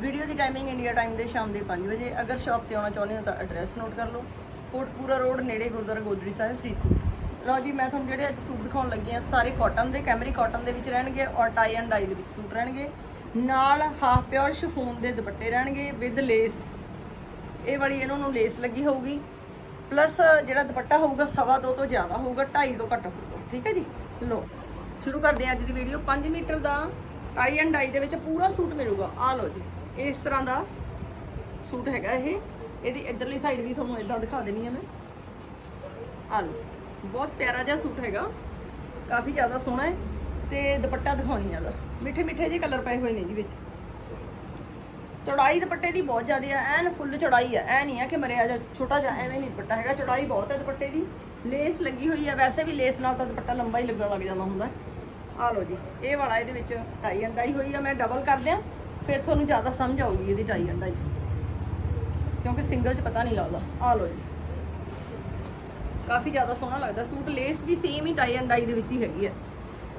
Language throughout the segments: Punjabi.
ਵੀਡੀਓ ਦੀ ਟਾਈਮਿੰਗ ਇੰਡੀਆ ਟਾਈਮ ਦੇ ਸ਼ਾਮ ਦੇ 5 ਵਜੇ। ਅਗਰ ਸ਼ਾਪ ਤੇ ਆਉਣਾ ਚਾਹੁੰਦੇ ਹੋ ਤਾਂ ਐਡਰੈਸ ਨੋਟ ਕਰ ਲਓ। ਕੋਟਪੂਰਾ ਰੋਡ ਨੇੜੇ ਗੁਰਦੁਆਰਾ ਗੋਦੜੀ ਸਾਹਿਬ, ਫਰੀਦਕੋਟ। ਲਓ ਜੀ, ਮੈਂ ਤੁਹਾਨੂੰ ਜਿਹੜੇ ਅੱਜ ਸੂਟ ਦਿਖਾਉਣ ਲੱਗੀ ਆ ਸਾਰੇ ਕਾਟਨ ਦੇ ਕੈਮਰੀ ਕਾਟਨ ਦੇ ਵਿੱਚ ਰਹਿਣਗੇ ਔਰ ਟਾਈ ਐਂਡ ਡਾਈ ਦੇ ਵਿੱਚ ਸੂਟ ਰਹਿਣਗੇ। ਨਾਲ ਹਾਫ ਪਿਓਰ ਸ਼ਿਫੋਨ ਦੇ ਦੁਪੱਟੇ ਰਹਿਣਗੇ ਵਿਦ ਲੇਸ ਇਹ ਵਾਲੀ ਇਹਨਾਂ ਨੂੰ ਲੇਸ ਲੱਗੀ ਹੋਊਗੀ। ਪਲੱਸ ਜਿਹੜਾ ਦੁਪੱਟਾ ਹੋਊਗਾ, ਸਵਾ ਦੋ ਤੋਂ ਜ਼ਿਆਦਾ ਹੋਊਗਾ 2.5 ਤੋਂ ਘੱਟ ਹੋਊਗਾ। ਠੀਕ ਹੈ ਜੀ? ਲੋ ਸ਼ੁਰੂ ਕਰਦੇ ਹਾਂ ਅੱਜ ਦੀ ਵੀਡੀਓ 5 ਮੀਟਰ ਦਾ ਟਾਈ ਐਂਡ ਡਾਈ ਦੇ ਵਿੱਚ ਪੂਰਾ ਸੂਟ ਮਿਲੂਗਾ। ਆ ਲਓ ਜੀ। ਇਸ ਤਰ੍ਹਾਂ ਦਾ ਸੂਟ ਹੈਗਾ ਇਹ। ਇਹਦੀ ਇਧਰਲੀ ਸਾਈਡ ਵੀ ਤੁਹਾਨੂੰ ਇਦਾਂ ਦਿਖਾ ਦੇਣੀ ਹੈ ਮੈਂ। ਆ ਲਓ, ਬਹੁਤ ਪਿਆਰਾ ਜਿਹਾ ਸੂਟ ਹੈਗਾ। ਕਾਫੀ ਜ਼ਿਆਦਾ ਸੋਹਣਾ ਹੈ ਤੇ ਦੁਪੱਟਾ ਦਿਖਾਉਣੀ ਆ ਦਾ ਮਿੱਠੇ ਮਿੱਠੇ ਜਿਹੇ ਕਲਰ ਪਏ ਹੋਏ ਨੇ ਜੀ ਵਿੱਚ। ਚੌੜਾਈ ਦੁਪੱਟੇ ਦੀ ਬਹੁਤ ਜ਼ਿਆਦਾ ਹੈ ਐਨ ਫੁੱਲ ਚੌੜਾਈ ਹੈ ਐ ਨਹੀਂ ਹੈ ਕਿ ਮਰਿਆ ਜਾ ਛੋਟਾ ਜਿਹਾ ਐਵੇਂ ਨਹੀਂ ਦੁਪੱਟਾ ਹੈਗਾ। ਚੌੜਾਈ ਬਹੁਤ ਹੈ ਦੁਪੱਟੇ ਦੀ। ਲੇਸ ਲੱਗੀ ਹੋਈ ਹੈ ਵੈਸੇ ਵੀ ਲੇਸ ਨਾਲ ਤਾਂ ਦੁਪੱਟਾ ਲੰਬਾ ਹੀ ਲੱਗਣ ਲੱਗ ਜਾਂਦਾ ਹੁੰਦਾ। ਆ ਲਓ ਜੀ, ਇਹ ਵਾਲਾ ਇਹਦੇ ਵਿੱਚ ਟਾਈ ਅੰਡਾਈ ਹੋਈ ਆ। ਮੈਂ ਡਬਲ ਕਰ ਦਿਆਂ। ਫਿਰ ਤੁਹਾਨੂੰ ਜ਼ਿਆਦਾ ਸਮਝ ਆਊਗੀ ਇਹਦੀ ਟਾਈ ਐਂਡ ਕਿਉਂਕਿ ਸਿੰਗਲ 'ਚ ਪਤਾ ਨਹੀਂ ਲੱਗਦਾ। ਆ ਲਓ ਜੀ। ਕਾਫੀ ਜ਼ਿਆਦਾ ਸੋਹਣਾ ਲੱਗਦਾ। ਸੂਟ ਲੇਸ ਵੀ ਸੇਮ ਹੀ ਟਾਈ ਐਂਡ ਦੇ ਵਿੱਚ ਹੀ ਹੈਗੀ ਹੈ।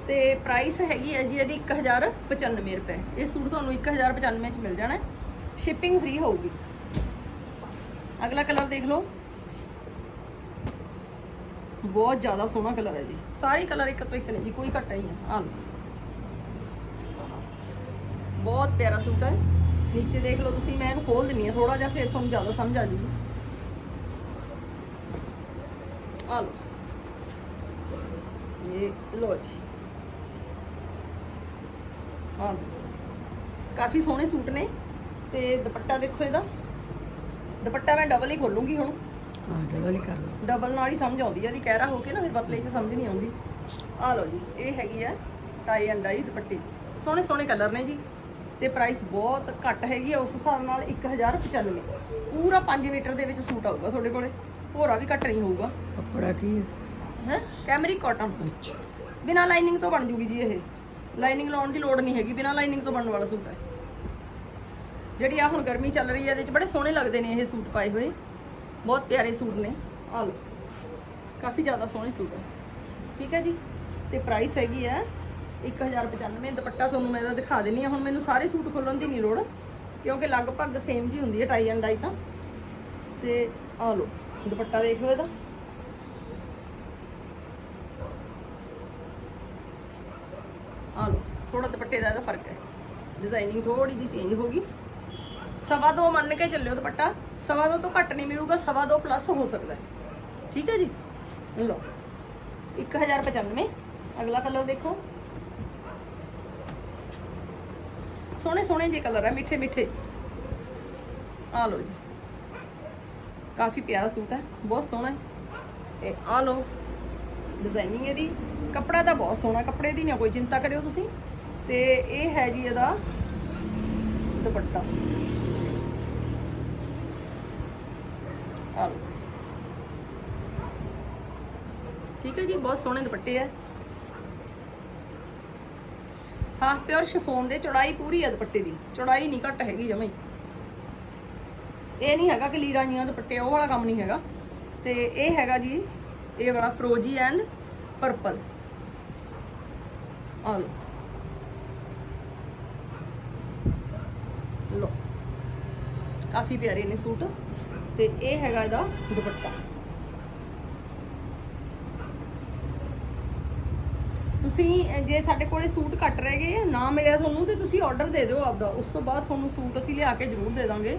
ਤੇ ਪ੍ਰਾਈਸ ਹੈਗੀ ਹੈ ਜੀ ਇਹਦੀ 1095 ਰੁਪਏ। ਇਹ ਸੂਟ ਤੁਹਾਨੂੰ 1095 ਚ ਮਿਲ ਜਾਣਾ। ਸ਼ਿਪਿੰਗ ਫ੍ਰੀ ਹੋਊਗੀ। ਅਗਲਾ ਕਲਰ ਦੇਖ ਲਓ। ਬਹੁਤ ਜ਼ਿਆਦਾ ਸੋਹਣਾ ਕਲਰ ਹੈ ਜੀ। ਸਾਰੇ ਕਲਰ ਇੱਕ ਤੋਂ ਇੱਕ ਨੇ ਜੀ, ਕੋਈ ਘੱਟ ਹੀ ਹੈ ਆ ਲਓ। ਬਹੁਤ ਪਿਆਰਾ ਸੂਟ ਹੈ। ਨੀਚੇ ਦੇਖ ਲਓ ਤੁਸੀਂ ਮੈਂ ਇਹਨੂੰ ਖੋਲ ਦਿੰਨੀ ਆ ਥੋੜਾ ਜਿਹਾ ਫਿਰ ਤੁਹਾਨੂੰ ਜ਼ਿਆਦਾ ਸਮਝ ਆ ਜੂਗੀ ਆ ਲਓ। ਇਹ ਲੋ ਜੀ। ਹਾਂ ਕਾਫੀ ਸੋਹਣੇ ਸੂਟ ਨੇ ਤੇ ਦੁਪੱਟਾ ਦੇਖੋ ਇਹਦਾ। ਦੁਪੱਟਾ ਮੈਂ ਡਬਲ ਹੀ ਖੋਲੂੰਗੀ ਹੁਣ। ਹਾਂ ਡਬਲ ਹੀ ਕਰ ਲਓ। ਡਬਲ ਨਾਲ ਹੀ ਸਮਝ ਆਉਂਦੀ ਆ ਦੀ ਕਹਿਰਾ ਹੋ ਕੇ ਨਾ ਫਿਰ ਪਤਲੇ 'ਚ ਸਮਝ ਨਹੀਂ ਆਉਂਦੀ। ਆ ਲਓ ਜੀ ਇਹ ਹੈਗੀ ਆ ਟਾਈ ਐਂਡ ਡਾਈ ਦੁਪੱਟੇ ਸੋਹਣੇ ਸੋਹਣੇ ਕਲਰ ਨੇ ਜੀ। ਤੇ ਪ੍ਰਾਈਸ ਬਹੁਤ ਘੱਟ ਹੈਗੀ ਆ ਉਸ ਹਿਸਾਬ ਨਾਲ 1095 ਪੂਰਾ 5 ਮੀਟਰ ਦੇ ਵਿੱਚ ਸੂਟ ਆਊਗਾ ਤੁਹਾਡੇ ਕੋਲੇ। ਹੋਰਾ ਵੀ ਘੱਟ ਨਹੀਂ ਹੋਊਗਾ। ਕੱਪੜਾ ਕੀ ਹੈ? ਹੈ? ਕੈਮਰੀ ਕਾਟਨ ਅੱਛਾ। ਬਿਨਾ ਲਾਈਨਿੰਗ ਤੋਂ ਬਣ ਜੂਗੀ ਜੀ ਇਹ। ਲਾਈਨਿੰਗ ਲਾਉਣ ਦੀ ਲੋੜ ਨਹੀਂ ਹੈਗੀ ਬਿਨਾ ਲਾਈਨਿੰਗ ਤੋਂ ਬਣਨ ਵਾਲਾ ਸੂਟ ਹੈ। ਜਿਹੜੀ ਆ ਹੁਣ ਗਰਮੀ ਚੱਲ ਰਹੀ ਹੈ ਇਹਦੇ ਵਿੱਚ ਬੜੇ ਸੋਹਣੇ ਲੱਗਦੇ ਨੇ ਇਹ ਸੂਟ ਪਾਏ ਹੋਏ। ਬਹੁਤ ਪਿਆਰੇ ਸੂਟ ਨੇ। ਆ ਲਓ। ਕਾਫੀ ਜ਼ਿਆਦਾ ਸੋਹਣੇ ਸੂਟ ਹੈ। ਠੀਕ ਹੈ ਜੀ? ਤੇ ਪ੍ਰਾਈਸ ਹੈਗੀ ਹੈ 1095 ਦੁਪੱਟਾ ਤੁਹਾਨੂੰ ਮੈਂ ਇਹਦਾ ਦਿਖਾ ਦਿੰਨੀ ਆ ਹੁਣ ਮੈਨੂੰ ਸਾਰੇ ਸੂਟ ਖੋਲਣ ਦੀ ਨਹੀਂ ਲੋੜ, ਕਿਉਂਕਿ ਲਗਭਗ ਸੇਮ ਜੀ ਹੁੰਦੀ ਹੈ ਟਾਈ ਐਂਡ ਡਾਈ ਤਾਂ। ਤੇ ਆ ਲਓ, ਦੁਪੱਟਾ ਦੇਖ ਲਓ ਇਹਦਾ। ਆ ਲਓ ਥੋੜਾ ਦੁਪੱਟੇ ਦਾ ਇਹਦਾ ਫ਼ਰਕ ਹੈ। ਡਿਜ਼ਾਈਨਿੰਗ ਥੋੜੀ ਜਿਹੀ ਚੇਂਜ ਹੋ ਗਈ। ਸਵਾ ਦੋ ਮੰਨ ਕੇ ਚੱਲਿਓ ਦੁਪੱਟਾ। ਸਵਾ ਦੋ ਤੋਂ ਘੱਟ ਨਹੀਂ ਮਿਲੂਗਾ, ਸਵਾ ਦੋ ਪਲੱਸ ਹੋ ਸਕਦਾ ਹੈ। ਠੀਕ ਹੈ ਜੀ? ਲਓ 1095 ਅਗਲਾ ਕਲਰ ਦੇਖੋ। ਸੋਹਣੇ ਸੋਹਣੇ ਜਿਹੇ ਕਲਰ ਹੈ ਮਿੱਠੇ ਮਿੱਠੇ। ਆ ਲਓ ਜੀ। ਕਾਫੀ ਪਿਆਰਾ ਸੂਟ ਹੈ ਬਹੁਤ ਸੋਹਣਾ ਹੈ। ਇਹ ਆ ਲਓ ਡਿਜ਼ਾਈਨਿੰਗ ਇਹਦੀ। ਕੱਪੜਾ ਤਾਂ ਬਹੁਤ ਸੋਹਣਾ, ਕੱਪੜੇ ਦੀ ਨਾ ਕੋਈ ਚਿੰਤਾ ਕਰਿਓ ਤੁਸੀਂ। ਤੇ ਇਹ ਹੈ ਜੀ ਇਹਦਾ ਦੁਪੱਟਾ। ਆ ਲਓ। ਠੀਕ ਹੈ ਜੀ, ਬਹੁਤ ਸੋਹਣੇ ਦੁਪੱਟੇ ਆ। ਹਾਫ ਪਿਓਰ ਸ਼ਿਫੋਨ ਦੇ, ਚੌੜਾਈ ਪੂਰੀ ਆ ਦੁਪੱਟੇ ਦੀ। ਚੌੜਾਈ ਨਹੀਂ ਘੱਟ ਹੈਗੀ ਜਮਾਂ ਇਹ ਨਹੀਂ ਹੈਗਾ ਕਿ ਲੀਰਾਂ ਜੀਆਂ ਦੁਪੱਟੇ, ਉਹ ਵਾਲਾ ਕੰਮ ਨਹੀਂ ਹੈਗਾ। ਤੇ ਇਹ ਹੈਗਾ ਜੀ, ਇਹ ਵਾਲਾ ਫਰੋਜੀ ਐਂਡ ਪਰਪਲ ਆ ਲਓ। ਲੋ ਕਾਫੀ ਪਿਆਰੇ ਨੇ ਸੂਟ। ਤੇ ਇਹ ਹੈਗਾ ਇਹਦਾ ਦੁਪੱਟਾ। ਤੁਸੀਂ ਜੇ ਸਾਡੇ ਕੋਲੇ ਸੂਟ ਘੱਟ ਰਹਿ ਗਏ, ਨਾ ਮਿਲਿਆ ਤੁਹਾਨੂੰ, ਤੇ ਤੁਸੀਂ ਆਰਡਰ ਦੇ ਦਿਓ ਆਪਦਾ। ਉਸ ਤੋਂ ਬਾਅਦ ਤੁਹਾਨੂੰ ਸੂਟ ਅਸੀਂ ਲਿਆ ਕੇ ਜ਼ਰੂਰ ਦੇ ਦਾਂਗੇ।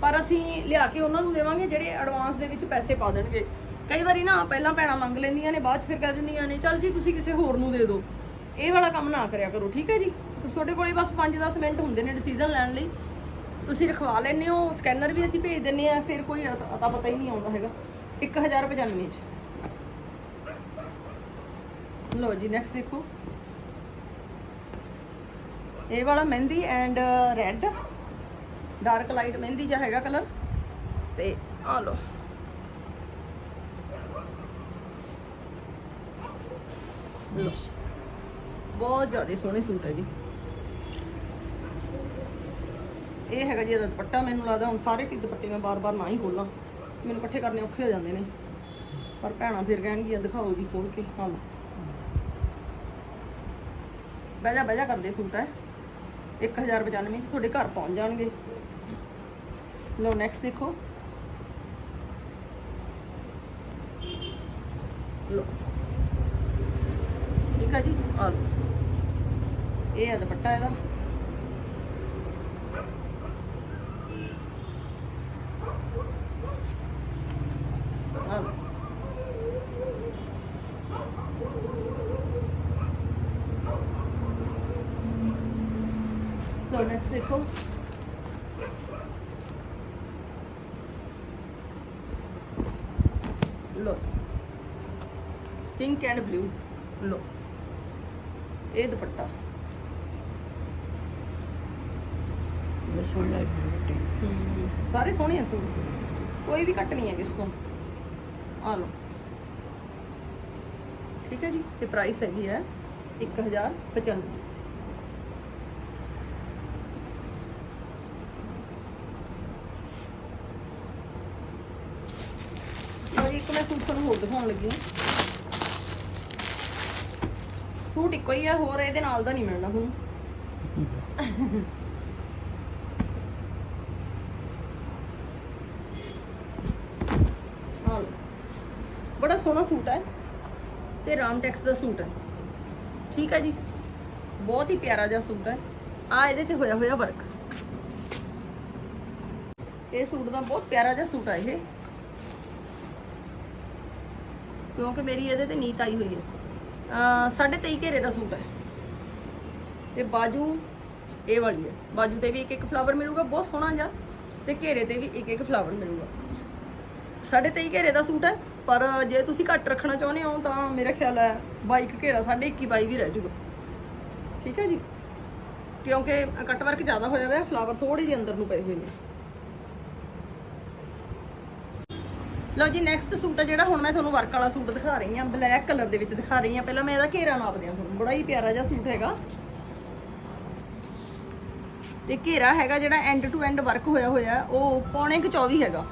ਪਰ ਅਸੀਂ ਲਿਆ ਕੇ ਉਹਨਾਂ ਨੂੰ ਦੇਵਾਂਗੇ, ਜਿਹੜੇ ਐਡਵਾਂਸ ਦੇ ਵਿੱਚ ਪੈਸੇ ਪਾ ਦੇਣਗੇ। ਕਈ ਵਾਰੀ ਨਾ, ਪਹਿਲਾਂ ਭੈਣਾਂ ਮੰਗ ਲੈਂਦੀਆਂ ਨੇ, ਬਾਅਦ ਚ ਫਿਰ ਕਹਿ ਦਿੰਦੀਆਂ ਨੇ, ਚੱਲ ਜੀ, ਤੁਸੀਂ ਕਿਸੇ ਹੋਰ ਨੂੰ ਦੇ ਦਿਓ। ਇਹ ਵਾਲਾ ਕੰਮ ਨਾ ਕਰਿਆ ਕਰੋ, ਠੀਕ ਹੈ ਜੀ? ਤੁਸੀਂ ਤੁਹਾਡੇ ਕੋਲੇ ਬਸ 5-10 ਮਿੰਟ ਹੁੰਦੇ ਨੇ ਡਿਸੀਜਨ ਲੈਣ ਲਈ। ਤੁਸੀਂ ਰਖਵਾ ਲੈਂਦੇ ਹੋ ਸਕੈਨਰ ਵੀ ਅਸੀਂ ਭੇਜ ਦਿੰਨੇ ਆ ਫਿਰ ਕੋਈ ਅਤਾ ਪਤਾ ਹੀ ਨਹੀਂ ਆਉਂਦਾ ਹੈਗਾ। 1095 ਚ ਲੋ ਜੀ ਨੈਕਸਟ ਦੇਖੋ। ਇਹ ਵਾਲਾ mehndi and red dark light mehndi ਜਿਹਾ ਹੈਗਾ ਕਲਰ ਤੇ ਆ ਲਓ। ਬਹੁਤ ਜ਼ਿਆਦਾ ਸੋਹਣੇ ਸੂਟ ਹੈ ਜੀ। ਇਹ ਹੈਗਾ ਜੀ ਇਹਦਾ ਦੁਪੱਟਾ, ਮੈਨੂੰ ਲੱਗਦਾ ਹੁਣ ਸਾਰੇ ਕਿ ਦੁਪੱਟੇ ਮੈਂ ਬਾਰ-ਬਾਰ ਨਾ ਹੀ ਖੋਲਾਂ। ਮੈਨੂੰ ਇਕੱਠੇ ਕਰਨੇ ਔਖੇ ਹੋ ਜਾਂਦੇ ਨੇ। ਪਰ ਭੈਣਾਂ ਫਿਰ ਕਹਿਣਗੀਆਂ, ਦਿਖਾਓ ਜੀ ਖੋਲ ਕੇ। ਹਾਂ ਲਓ ਬਹਿਜਾ ਬਹਿਜਾ ਕਰਦੇ ਸੂਟ ਹੈ 1095 ਚ ਤੁਹਾਡੇ ਘਰ ਪਹੁੰਚ ਜਾਣਗੇ। ਲਓ ਨੈਕਸਟ ਦੇਖੋ। ਲਓ। ਠੀਕ ਆ ਜੀ, ਆ ਲਓ। ਇਹ ਹੈ ਦੁਪੱਟਾ ਇਹਦਾ ਆ ਲਓ ਲਓ ਨੈਕਸਟ ਦੇਖੋ ਲੋ ਪਿੰਕ ਐਂਡ ਬਲੂ ਲੋ ਇਹ ਦੁਪੱਟਾ। ਬੇਟੇ ਸਾਰੇ ਸੋਹਣੇ ਆ ਸੂਟ। ਕੋਈ ਵੀ ਕੱਟ ਨਹੀਂ ਹੈ ਕਿਸ ਤੋਂ। ਆ ਲੋ ਠੀਕ ਹੈ ਜੀ? ਤੇ ਪ੍ਰਾਈਸ ਹੈਗੀ ਹੈ 1095 ਲਓ ਜੀ ਇੱਕ ਮੈਂ ਸੂਟ ਤੁਹਾਨੂੰ ਹੋਰ ਦਿਖਾਉਣ ਲੱਗੀ ਹਾਂ। ਸੂਟ ਇੱਕੋ ਹੀ ਆ, ਹੋਰ ਇਹਦੇ ਨਾਲ ਦਾ ਨਹੀਂ ਮਿਲਣਾ ਤੁਹਾਨੂੰ ਆਹ ਬੜਾ ਸੋਹਣਾ ਸੂਟ ਹੈ ਤੇ ਰਾਮ ਟੈਕਸ ਦਾ ਸੂਟ ਹੈ ਠੀਕ ਹੈ ਜੀ। ਬਹੁਤ ਹੀ ਪਿਆਰਾ ਜਿਹਾ ਸੂਟ ਹੈ ਆ ਇਹਦੇ ਤੇ ਹੋਇਆ ਹੋਇਆ ਵਰਕ ਇਹ ਸੂਟ ਦਾ ਬਹੁਤ ਪਿਆਰਾ ਜਿਹਾ ਸੂਟ ਆ ਇਹ। ਕਿਉਂਕਿ ਮੇਰੀ ਇਹਦੇ ਤੇ ਨੀਤ ਆਈ ਹੋਈ ਹੈ। ਅ ਸਾਢੇ ਤੇਈ ਘੇਰੇ ਦਾ ਸੂਟ ਹੈ। ਤੇ ਬਾਜੂ ਇਹ ਵਾਲੀ ਹੈ। ਬਾਜੂ ਤੇ ਵੀ ਇੱਕ ਇੱਕ ਫਲਾਵਰ ਮਿਲੂਗਾ, ਬਹੁਤ ਸੋਹਣਾ ਜਿਹਾ। ਤੇ ਘੇਰੇ ਤੇ ਵੀ ਇੱਕ ਇੱਕ ਫਲਾਵਰ ਮਿਲੂਗਾ। ਸਾਢੇ ਤੇਈ ਘੇਰੇ ਦਾ ਸੂਟ ਹੈ, ਪਰ ਜੇ ਤੁਸੀਂ ਘੱਟ ਰੱਖਣਾ ਚਾਹੁੰਦੇ ਹੋ ਤਾਂ ਮੇਰਾ ਖਿਆਲ ਹੈ 22 ਘੇਰਾ ਸਾਢੇ 21 22 ਵੀ ਰਹਿ ਜੂਗਾ। ਠੀਕ ਹੈ ਜੀ? ਕਿਉਂਕਿ ਕੱਟ ਵਰਕ ਜ਼ਿਆਦਾ ਹੋਇਆ ਹੋਇਆ ਫਲਾਵਰ ਥੋੜੀ ਜਿਹੀ ਅੰਦਰ ਨੂੰ ਪਏ ਹੋਏ ਨੇ। ਲਓ ਜੀ ਨੈਕਸਟ ਸੂਟ ਹੈ ਜਿਹੜਾ ਹੁਣ ਮੈਂ ਤੁਹਾਨੂੰ ਵਰਕ ਵਾਲਾ ਸੂਟ ਦਿਖਾ ਰਹੀ ਹਾਂ ਬਲੈਕ ਕਲਰ ਦੇ ਵਿੱਚ ਦਿਖਾ ਰਹੀ ਹਾਂ। ਪਹਿਲਾਂ ਮੈਂ ਇਹਦਾ ਘੇਰਾ ਨਾਪਦੇ ਹਾਂ ਤੁਹਾਨੂੰ, ਬੜਾ ਹੀ ਪਿਆਰਾ ਜਿਹਾ ਸੂਟ ਹੈਗਾ। ਤੇ ਘੇਰਾ ਹੈਗਾ ਜਿਹੜਾ ਐਂਡ ਟੂ ਐਂਡ ਵਰਕ ਹੋਇਆ ਹੋਇਆ, ਉਹ ਪੌਣੇ 24 ਹੈਗਾ।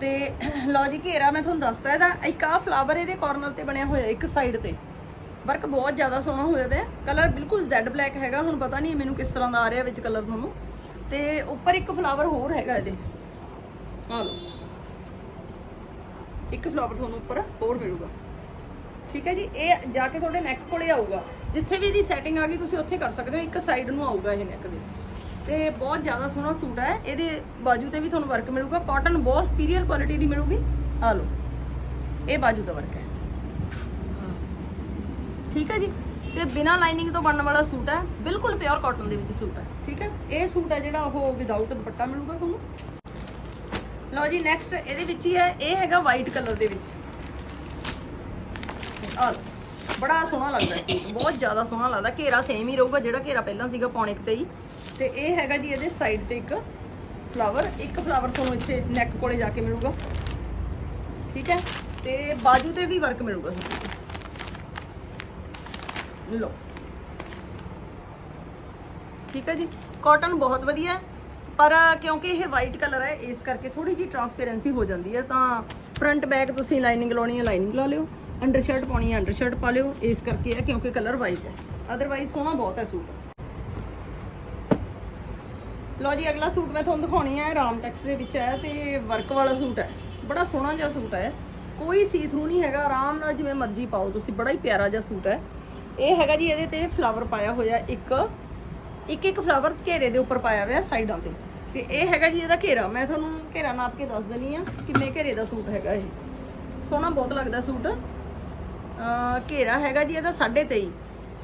ਤੇ ਲਓ ਜੀ, ਘੇਰਾ ਮੈਂ ਤੁਹਾਨੂੰ ਦੱਸਦਾ ਇਹਦਾ ਇੱਕ ਆ ਫਲਾਵਰ ਇਹਦੇ ਕਾਰਨਰ ਤੇ ਬਣਿਆ ਹੋਇਆ, ਇੱਕ ਸਾਈਡ ਤੇ। ਵਰਕ ਬਹੁਤ ਜ਼ਿਆਦਾ ਸੋਹਣਾ ਹੋਇਆ ਹੋਇਆ ਕਲਰ ਬਿਲਕੁਲ ਜ਼ੈਡ ਬਲੈਕ ਹੈਗਾ, ਹੁਣ ਪਤਾ ਨਹੀਂ ਮੈਨੂੰ ਕਿਸ ਤਰ੍ਹਾਂ ਦਾ ਆ ਰਿਹਾ ਵਿੱਚ ਕਲਰ ਤੁਹਾਨੂੰ। ਤੇ ਉੱਪਰ ਇੱਕ ਫਲਾਵਰ ਹੋਰ ਹੈਗਾ ਇਹਦੇ। ਆ ਲਓ। ਇੱਕ ਫਲਾਵਰ ਤੁਹਾਨੂੰ ਉੱਪਰ ਹੋਰ ਮਿਲੂਗਾ। ਠੀਕ ਹੈ ਜੀ? ਇਹ ਜਾ ਕੇ ਤੁਹਾਡੇ ਨੈਕ ਕੋਲੇ ਆਊਗਾ। ਜਿੱਥੇ ਵੀ ਇਹਦੀ ਸੈਟਿੰਗ ਆ ਗਈ, ਤੁਸੀਂ ਉੱਥੇ ਕਰ ਸਕਦੇ ਹੋ। ਇੱਕ ਸਾਈਡ ਨੂੰ ਆਊਗਾ ਇਹ ਨੈਕ ਦੇ। ਤੇ ਬਹੁਤ ਜ਼ਿਆਦਾ ਸੋਹਣਾ ਸੂਟ ਹੈ। ਇਹਦੇ ਬਾਜੂ ਤੇ ਵੀ ਤੁਹਾਨੂੰ ਵਰਕ ਮਿਲੂਗਾ। ਕਾਟਨ ਬਹੁਤ ਸੁਪੀਰੀਅਰ ਕੁਆਲਿਟੀ ਦੀ ਮਿਲੂਗੀ। ਆ ਲਓ। ਇਹ ਬਾਜੂ ਦਾ ਵਰਕ ਹੈ। ਠੀਕ ਹੈ ਜੀ? ਤੇ ਬਿਨਾ ਲਾਈਨਿੰਗ ਤੋਂ ਬਣਨ ਵਾਲਾ ਸੂਟ ਹੈ, ਬਿਲਕੁਲ ਪਿਓਰ ਕਾਟਨ ਦੇ ਵਿੱਚ ਸੂਟ ਹੈ, ਠੀਕ ਹੈ? ਇਹ ਸੂਟ ਹੈ ਜਿਹੜਾ ਉਹ ਵਿਦਆਊਟ ਦੁਪੱਟਾ ਮਿਲੂਗਾ ਤੁਹਾਨੂੰ। ਲਓ ਜੀ ਨੈਕਸਟ ਇਹਦੇ ਵਿੱਚ ਹੀ ਹੈ, ਇਹ ਹੈਗਾ ਵਾਈਟ ਕਲਰ ਦੇ ਵਿੱਚ। ਆ ਬੜਾ ਸੋਹਣਾ ਲੱਗਦਾ ਹੈ ਸੂਟ, ਬਹੁਤ ਜ਼ਿਆਦਾ ਸੋਹਣਾ ਲੱਗਦਾ ਘੇਰਾ ਸੇਮ ਹੀ ਰਹੂਗਾ ਜਿਹੜਾ ਘੇਰਾ ਪਹਿਲਾਂ ਸੀਗਾ ਪੌਣੇ ਤੇ ਹੀ। ਤੇ ਇਹ ਹੈਗਾ ਜੀ ਇਹਦੇ ਸਾਈਡ ਤੇ ਇੱਕ ਫਲਾਵਰ ਇੱਕ ਫਲਾਵਰ ਤੁਹਾਨੂੰ ਇੱਥੇ ਨੈਕ ਕੋਲੇ ਜਾ ਕੇ ਮਿਲੂਗਾ। ਠੀਕ ਹੈ? ਤੇ ਬਾਜੂ ਤੇ ਵੀ ਵਰਕ ਮਿਲੂਗਾ। ਲਓ। ਠੀਕ ਹੈ ਜੀ। ਕਾਟਨ ਬਹੁਤ ਵਧੀਆ ਹੈ, ਪਰ ਕਿਉਂਕਿ ਇਹ ਵਾਈਟ ਕਲਰ ਹੈ, ਇਸ ਕਰਕੇ ਥੋੜੀ ਜੀ ਟਰਾਂਸਪੇਰੈਂਸੀ ਹੋ ਜਾਂਦੀ ਹੈ, ਤਾਂ ਫਰੰਟ ਬੈਕ ਤੁਸੀਂ ਲਾਈਨਿੰਗ ਲਾਉਣੀ ਹੈ ਲਾਈਨਿੰਗ ਲਾ ਲਿਓ। ਅੰਡਰ ਸ਼ਰਟ ਪਾਉਣੀ ਹੈ ਅੰਡਰ ਸ਼ਰਟ ਪਾ ਲਿਓ, ਇਸ ਕਰਕੇ ਹੈ ਕਿਉਂਕਿ ਕਲਰ ਵਾਈਟ ਹੈ। ਅਦਰਵਾਈਜ਼ ਸੋਹਣਾ ਬਹੁਤ ਹੈ ਸੂਟ। ਲਓ ਜੀ, ਅਗਲਾ ਸੂਟ ਮੈਂ ਤੁਹਾਨੂੰ ਦਿਖਾਉਣੀ ਹੈ ਰਾਮ ਟੈਕਸ ਦੇ ਵਿੱਚ ਹੈ ਤੇ ਵਰਕ ਵਾਲਾ ਸੂਟ ਹੈ। ਬੜਾ ਸੋਹਣਾ ਜਿਹਾ ਸੂਟ ਹੈ। ਕੋਈ ਸੀ ਥਰੂ ਨਹੀਂ ਹੈਗਾ, ਆਰਾਮ ਨਾਲ ਜਿਵੇਂ ਮਰਜ਼ੀ ਪਾਓ ਤੁਸੀਂ, ਬੜਾ ਹੀ ਪਿਆਰਾ ਜਿਹਾ ਸੂਟ ਹੈ। ਇਹ ਹੈਗਾ ਜੀ, ਇਹਦੇ ਤੇ ਫਲਾਵਰ ਪਾਇਆ ਹੋਇਆ ਇੱਕ। ਇੱਕ ਇੱਕ ਫਲਾਵਰ ਘੇਰੇ ਦੇ ਉੱਪਰ ਪਾਇਆ ਹੋਇਆ ਸਾਈਡਾਂ ਤੇ। ਤੇ ਇਹ ਹੈਗਾ ਜੀ ਇਹਦਾ ਘੇਰਾ। ਮੈਂ ਤੁਹਾਨੂੰ ਘੇਰਾ ਨਾਪ ਕੇ ਦੱਸ ਦਿੰਨੀ ਆ ਕਿੰਨੇ ਘੇਰੇ ਦਾ ਸੂਟ ਹੈਗਾ ਇਹ। ਸੋਹਣਾ ਬਹੁਤ ਲੱਗਦਾ ਸੂਟ। ਘੇਰਾ ਹੈਗਾ ਜੀ ਇਹਦਾ 23.5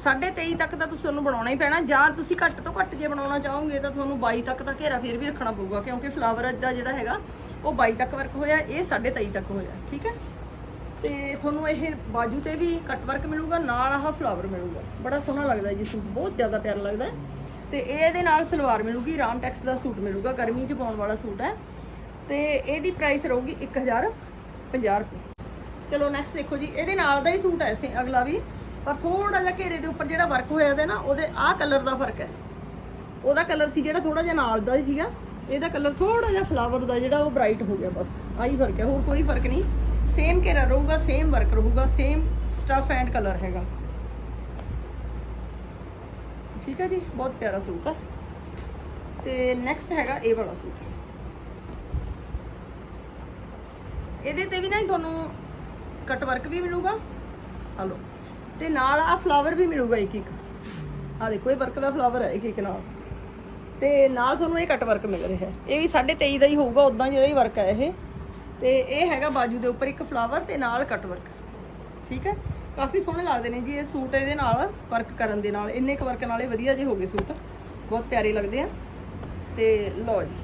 23.5 ਤੱਕ ਤਾਂ ਤੁਸੀਂ ਉਹਨੂੰ ਬਣਾਉਣਾ ਹੀ ਪੈਣਾ। ਜਾਂ ਤੁਸੀਂ ਘੱਟ ਤੋਂ ਘੱਟ ਜੇ ਬਣਾਉਣਾ ਚਾਹੋਗੇ ਤਾਂ ਤੁਹਾਨੂੰ 22 ਤੱਕ ਦਾ ਘੇਰਾ ਫਿਰ ਵੀ ਰੱਖਣਾ ਪਊਗਾ। ਕਿਉਂਕਿ ਫਲਾਵਰ ਦਾ ਜਿਹੜਾ ਹੈਗਾ, ਉਹ 22 ਤੱਕ ਵਰਕ ਹੋਇਆ, ਇਹ 23.5 ਤੱਕ ਹੋਇਆ। ਠੀਕ ਹੈ? ਤੇ ਤੁਹਾਨੂੰ ਇਹ ਬਾਜੂ ਤੇ ਵੀ ਕੱਟ ਵਰਕ ਮਿਲੂਗਾ, ਨਾਲ ਆਹ ਫਲਾਵਰ ਮਿਲੂਗਾ। ਬੜਾ ਸੋਹਣਾ ਲੱਗਦਾ ਜੀ ਸੂਟ, ਬਹੁਤ ਜ਼ਿਆਦਾ ਪਿਆਰਾ ਲੱਗਦਾ ਹੈ। ਤੇ ਇਹ ਇਹਦੇ ਨਾਲ ਸਲਵਾਰ ਮਿਲੂਗੀ, ਰਾਮ ਟੈਕਸ ਦਾ ਸੂਟ ਮਿਲੂਗਾ, ਗਰਮੀ 'ਚ ਪਾਉਣ ਵਾਲਾ ਸੂਟ ਹੈ। ਤੇ ਇਹਦੀ ਪ੍ਰਾਈਸ ਰਹੂਗੀ 1050 ਰੁਪਏ। ਚਲੋ ਨੈਕਸਟ ਦੇਖੋ ਜੀ, ਇਹਦੇ ਨਾਲ ਦਾ ਹੀ ਸੂਟ ਹੈ ਸੇ, ਅਗਲਾ ਵੀ। ਪਰ ਥੋੜਾ ਜਿਹਾ ਘੇਰੇ ਦੇ ਉੱਪਰ ਜਿਹੜਾ ਵਰਕ ਹੋਇਆ ਹੋਇਆ ਨਾ, ਉਹਦੇ ਆਹ ਕਲਰ ਦਾ ਫ਼ਰਕ ਹੈ। ਉਹਦਾ ਕਲਰ ਸੀ ਜਿਹੜਾ ਥੋੜਾ ਜਿਹਾ ਨਾਲ ਦਾ ਹੀ ਸੀਗਾ। ਇਹਦਾ ਕਲਰ ਥੋੜਾ ਜਿਹਾ ਫਲਾਵਰ ਦਾ ਜਿਹੜਾ ਉਹ ਬ੍ਰਾਈਟ ਹੋ ਗਿਆ ਬਸ। ਆਹੀ ਫ਼ਰਕ ਹੈ, ਹੋਰ ਕੋਈ ਫ਼ਰਕ ਨਹੀਂ। ਸੇਮ ਘੇਰਾ ਰਹੂਗਾ ਸੇਮ ਵਰਕ ਰਹੂਗਾ ਸੇਮ ਸਟਫ ਐਂਡ ਕਲਰ ਹੈਗਾ। ਠੀਕ ਹੈ ਜੀ, ਬਹੁਤ ਪਿਆਰਾ ਸੂਟ ਆ। ਤੇ ਨੈਕਸਟ ਹੈਗਾ ਇਹ ਵਾਲਾ ਸੂਟ। ਇਹਦੇ ਤੇ ਵੀ ਨਾ ਤੁਹਾਨੂੰ ਕਟ ਵਰਕ ਵੀ ਮਿਲੂਗਾ। ਹਲੋ ਤੇ ਨਾਲ ਆ ਫਲਾਵਰ ਵੀ ਮਿਲੂਗਾ ਇੱਕ ਇੱਕ। ਆ ਦੇਖੋ, ਇਹ ਵਰਕ ਦਾ ਫਲਾਵਰ ਹੈ ਇੱਕ ਇੱਕ ਨਾਲ। ਤੇ ਨਾਲ ਤੁਹਾਨੂੰ ਇਹ ਕਟ ਵਰਕ ਮਿਲ ਰਿਹਾ। ਹੈ ਇਹ ਵੀ 23.5 ਦਾ ਹੀ ਹੋਊਗਾ ਉਦਾਂ ਜਿਹਦਾ ਹੀ ਵਰਕ ਹੈ ਇਹ। ਤੇ ਇਹ ਹੈਗਾ ਬਾਜੂ ਦੇ ਉੱਪਰ ਇੱਕ ਫਲਾਵਰ ਤੇ ਨਾਲ ਕਟ ਵਰਕ ਠੀਕ ਹੈ? ਕਾਫੀ ਸੋਹਣੇ ਲੱਗਦੇ ਨੇ ਜੀ ਇਹ ਸੂਟ ਇਹਦੇ ਨਾਲ ਵਰਕ ਕਰਨ ਦੇ ਨਾਲ। ਇੰਨੇ ਕੁ ਵਰਕ ਨਾਲ ਇਹ ਵਧੀਆ ਜਿਹੇ ਹੋ ਗਏ ਸੂਟ। ਬਹੁਤ ਪਿਆਰੇ ਲੱਗਦੇ ਆ। ਤੇ ਲਓ ਜੀ।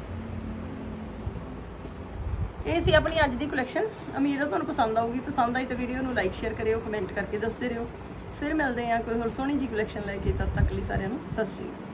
ਇਹ ਸੀ ਆਪਣੀ ਅੱਜ ਦੀ ਕਲੈਕਸ਼ਨ ਉਮੀਦ ਹੈ ਤੁਹਾਨੂੰ ਪਸੰਦ ਆਊਗੀ। ਪਸੰਦ ਆਈ ਤਾਂ ਵੀਡੀਓ ਨੂੰ ਲਾਈਕ ਸ਼ੇਅਰ ਕਰਿਓ ਕਮੈਂਟ ਕਰਕੇ ਦੱਸਦੇ ਰਹੋ। ਫਿਰ ਮਿਲਦੇ ਹਾਂ ਕੋਈ ਹੋਰ ਸੋਹਣੀ ਜੀ ਕਲੈਕਸ਼ਨ ਲੈ ਕੇ। ਤਦ ਤੱਕ ਲਈ ਸਾਰਿਆਂ ਨੂੰ ਸਤਿ ਸ਼੍ਰੀ ਅਕਾਲ।